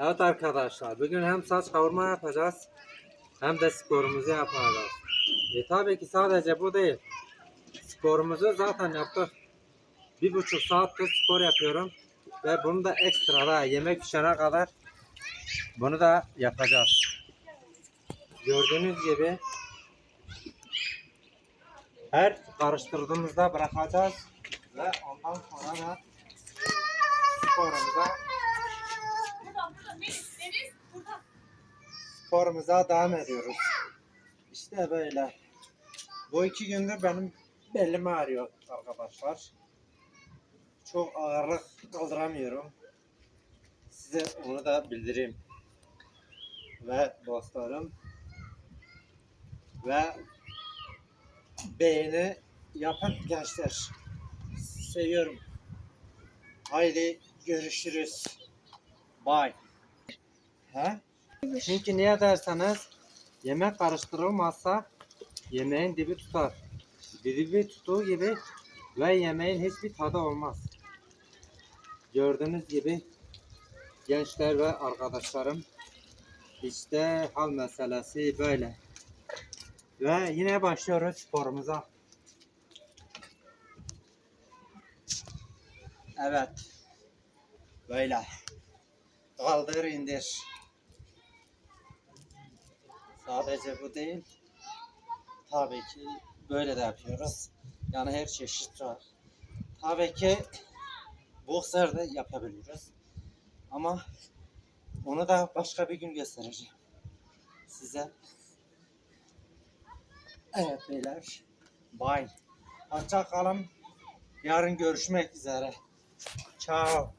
Evet arkadaşlar bugün hem saç kavurma yapacağız hem de sporumuzu yapacağız. E tabii ki sadece bu değil. Sporumuzu zaten yaptık. Bir buçuk saattir spor yapıyorum. Ve bunu da ekstra da yemek pişene kadar bunu da yapacağız. Gördüğünüz gibi her karıştırdığımızda bırakacağız ve ondan sonra da sporumuza sporumuza devam ediyoruz. İşte böyle. Bu iki gündür benim belim ağrıyor arkadaşlar. Çok ağırlık kaldıramıyorum. Size onu da bildireyim. Ve dostlarım ve beğeni yapan gençler. Seviyorum. Haydi görüşürüz. Bye. He? Çünkü niye derseniz yemek karıştırılmazsa yemeğin dibi tutar. Dibi tuttuğu gibi ve yemeğin hiçbir tadı olmaz. Gördüğünüz gibi gençler ve arkadaşlarım işte hal meselesi böyle. Ve yine başlıyoruz sporumuza. Evet. Böyle. Kaldır indir. Sadece bu değil. Tabii ki böyle de yapıyoruz. Yani her çeşit var. Tabii ki boxer de yapabiliyoruz. Ama onu da başka bir gün göstereceğim. Size. Evet beyler. Bye. Hoşça kalın. Yarın görüşmek üzere. Ciao.